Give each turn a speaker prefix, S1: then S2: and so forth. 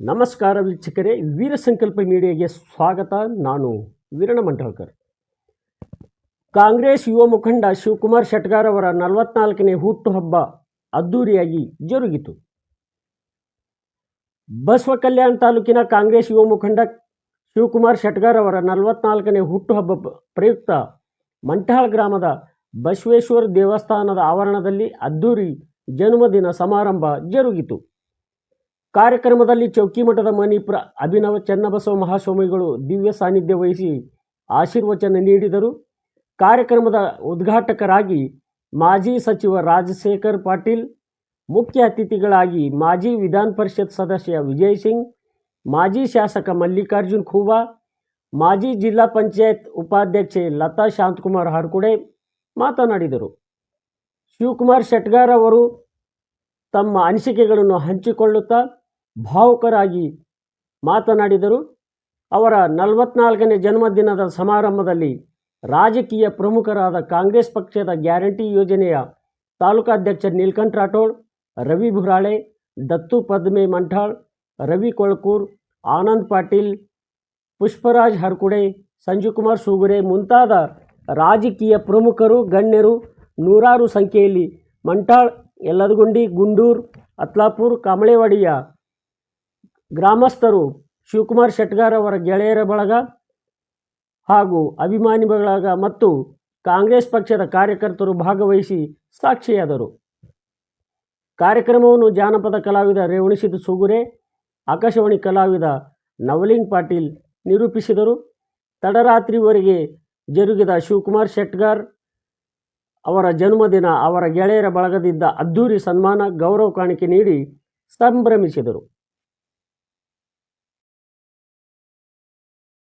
S1: ನಮಸ್ಕಾರ ವೀಕ್ಷಕರೇ, ವೀರ ಸಂಕಲ್ಪ ಮೀಡಿಯಾಗೆ ಸ್ವಾಗತ. ನಾನು ವೀರಣ ಮಂಟಳ್ಕರ್ ಕಾಂಗ್ರೆಸ್ ಯುವ ಮುಖಂಡ ಶಿವಕುಮಾರ್ ಶೆಟ್ಗಾರ್ ಅವರ ನಲವತ್ನಾಲ್ಕನೇ ಹುಟ್ಟುಹಬ್ಬ ಅದ್ದೂರಿಯಾಗಿ ಜರುಗಿತು. ಬಸವ ಕಲ್ಯಾಣ ತಾಲೂಕಿನ ಕಾಂಗ್ರೆಸ್ ಯುವ ಮುಖಂಡ ಶಿವಕುಮಾರ್ ಶೆಟ್ಗಾರ್ ಅವರ ನಲವತ್ನಾಲ್ಕನೇ ಹುಟ್ಟುಹಬ್ಬ ಪ್ರಯುಕ್ತ ಮಂಟಾಳ್ ಗ್ರಾಮದ ಬಸವೇಶ್ವರ ದೇವಸ್ಥಾನದ ಆವರಣದಲ್ಲಿ ಅದ್ದೂರಿ ಜನ್ಮದಿನ ಸಮಾರಂಭ ಜರುಗಿತು. ಕಾರ್ಯಕ್ರಮದಲ್ಲಿ ಚೌಕಿಮಠದ ಮಣಿಪುರ ಅಭಿನವ ಚನ್ನಬಸವ ಮಹಾಸ್ವಾಮಿಗಳು ದಿವ್ಯ ಸಾನ್ನಿಧ್ಯ ವಹಿಸಿ ಆಶೀರ್ವಚನ ನೀಡಿದರು. ಕಾರ್ಯಕ್ರಮದ ಉದ್ಘಾಟಕರಾಗಿ ಮಾಜಿ ಸಚಿವ ರಾಜಶೇಖರ್ ಪಾಟೀಲ್, ಮುಖ್ಯ ಅತಿಥಿಗಳಾಗಿ ಮಾಜಿ ವಿಧಾನ ಪರಿಷತ್ ಸದಸ್ಯ ವಿಜಯ್ ಸಿಂಗ್, ಮಾಜಿ ಶಾಸಕ ಮಲ್ಲಿಕಾರ್ಜುನ್ ಖೂಬಾ, ಮಾಜಿ ಜಿಲ್ಲಾ ಪಂಚಾಯತ್ ಉಪಾಧ್ಯಕ್ಷೆ ಲತಾ ಶಾಂತಕುಮಾರ್ ಹಾರ್ಕುಡೆ ಮಾತನಾಡಿದರು. ಶಿವಕುಮಾರ್ ಶೆಟ್ಗಾರ್ ಅವರು ತಮ್ಮ ಅನಿಸಿಕೆಗಳನ್ನು ಹಂಚಿಕೊಳ್ಳುತ್ತಾ ಭಾವುಕರಾಗಿ ಮಾತನಾಡಿದರು. ಅವರ ನಲವತ್ನಾಲ್ಕನೇ ಜನ್ಮದಿನದ ಸಮಾರಂಭದಲ್ಲಿ ರಾಜಕೀಯ ಪ್ರಮುಖರಾದ ಕಾಂಗ್ರೆಸ್ ಪಕ್ಷದ ಗ್ಯಾರಂಟಿ ಯೋಜನೆಯ ತಾಲೂಕಾಧ್ಯಕ್ಷ ನೀಲಕಂಠ ರಾಠೋಡ್, ರವಿ ಭುರಾಳೆ ದತ್ತು ಪದ್ಮೆ ಮಂಠಾಳ್, ರವಿ ಕೊಳ್ಕೂರ್, ಆನಂದ್ ಪಾಟೀಲ್, ಪುಷ್ಪರಾಜ್ ಹರ್ಕುಡೆ ಸಂಜುಕುಮಾರ್ ಸೂಗುರೆ ಮುಂತಾದ ರಾಜಕೀಯ ಪ್ರಮುಖರು, ಗಣ್ಯರು ನೂರಾರು ಸಂಖ್ಯೆಯಲ್ಲಿ ಮಂಠಾಳ್, ಯಲ್ಲದಗುಂಡಿ, ಗುಂಡೂರ್, ಅತ್ಲಾಪುರ್, ಕಾಮಳೆವಾಡಿಯ ಗ್ರಾಮಸ್ಥರು ಶಿವಕುಮಾರ್ ಶೆಟ್ಗಾರ್ ಅವರ ಗೆಳೆಯರ ಬಳಗ ಹಾಗೂ ಅಭಿಮಾನಿ ಬಳಗ ಮತ್ತು ಕಾಂಗ್ರೆಸ್ ಪಕ್ಷದ ಕಾರ್ಯಕರ್ತರು ಭಾಗವಹಿಸಿ ಸಾಕ್ಷಿಯಾದರು. ಕಾರ್ಯಕ್ರಮವನ್ನು ಜಾನಪದ ಕಲಾವಿದ ರೇವಣಿಸಿದ ಸೂಗುರೆ, ಆಕಾಶವಾಣಿ ಕಲಾವಿದ ನವಲಿಂಗ್ ಪಾಟೀಲ್ ನಿರೂಪಿಸಿದರು. ತಡರಾತ್ರಿವರೆಗೆ ಜರುಗಿದ ಶಿವಕುಮಾರ್ ಶೆಟ್ಗಾರ್ ಅವರ ಜನ್ಮದಿನ ಅವರ ಗೆಳೆಯರ ಬಳಗದಿಂದ ಅದ್ಧೂರಿ ಸನ್ಮಾನ, ಗೌರವ ಕಾಣಿಕೆ ನೀಡಿ ಸಂಭ್ರಮಿಸಿದರು.